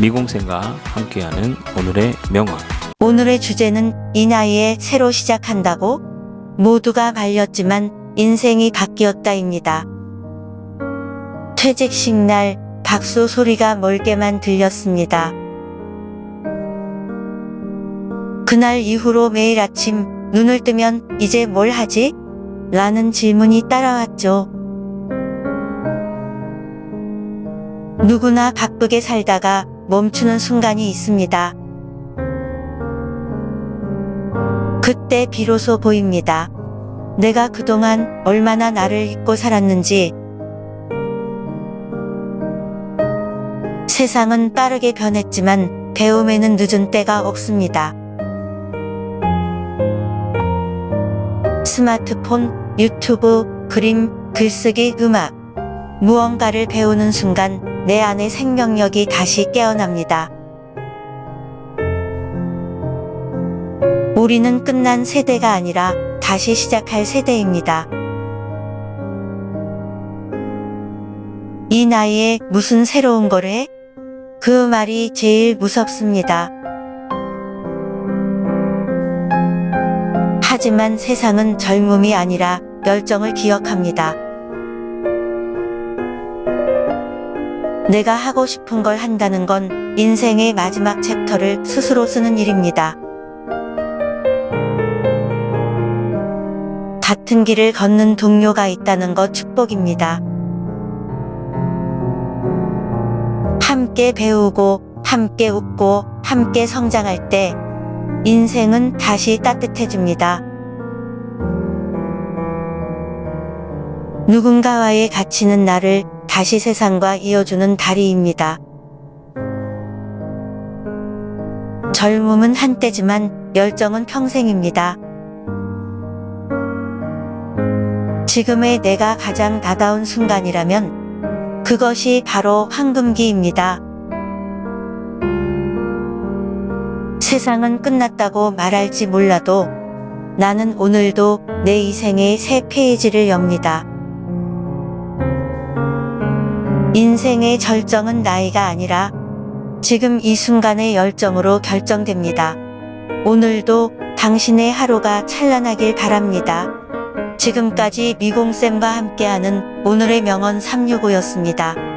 미공생과 함께하는 오늘의 명언. 오늘의 주제는 이 나이에 새로 시작한다고? 모두가 말렸지만 인생이 바뀌었다입니다. 퇴직식 날 박수 소리가 멀게만 들렸습니다. 그날 이후로 매일 아침 눈을 뜨면 이제 뭘 하지? 라는 질문이 따라왔죠. 누구나 바쁘게 살다가 멈추는 순간이 있습니다. 그때 비로소 보입니다. 내가 그동안 얼마나 나를 잊고 살았는지. 세상은 빠르게 변했지만 배움에는 늦은 때가 없습니다. 스마트폰, 유튜브, 그림, 글쓰기, 음악. 무언가를 배우는 순간 내 안의 생명력이 다시 깨어납니다. 우리는 끝난 세대가 아니라 다시 시작할 세대입니다. 이 나이에 무슨 새로운 걸 해? 그 말이 제일 무섭습니다. 하지만 세상은 젊음이 아니라 열정을 기억합니다. 내가 하고 싶은 걸 한다는 건 인생의 마지막 챕터를 스스로 쓰는 일입니다. 같은 길을 걷는 동료가 있다는 것 축복입니다. 함께 배우고, 함께 웃고, 함께 성장할 때 인생은 다시 따뜻해집니다. 누군가와의 가치는 나를 다시 세상과 이어주는 다리입니다. 젊음은 한때지만 열정은 평생입니다. 지금의 내가 가장 다가온 순간이라면 그것이 바로 황금기입니다. 세상은 끝났다고 말할지 몰라도 나는 오늘도 내 인생의 새 페이지를 엽니다. 인생의 절정은 나이가 아니라 지금 이 순간의 열정으로 결정됩니다. 오늘도 당신의 하루가 찬란하길 바랍니다. 지금까지 미공쌤과 함께하는 오늘의 명언 365였습니다.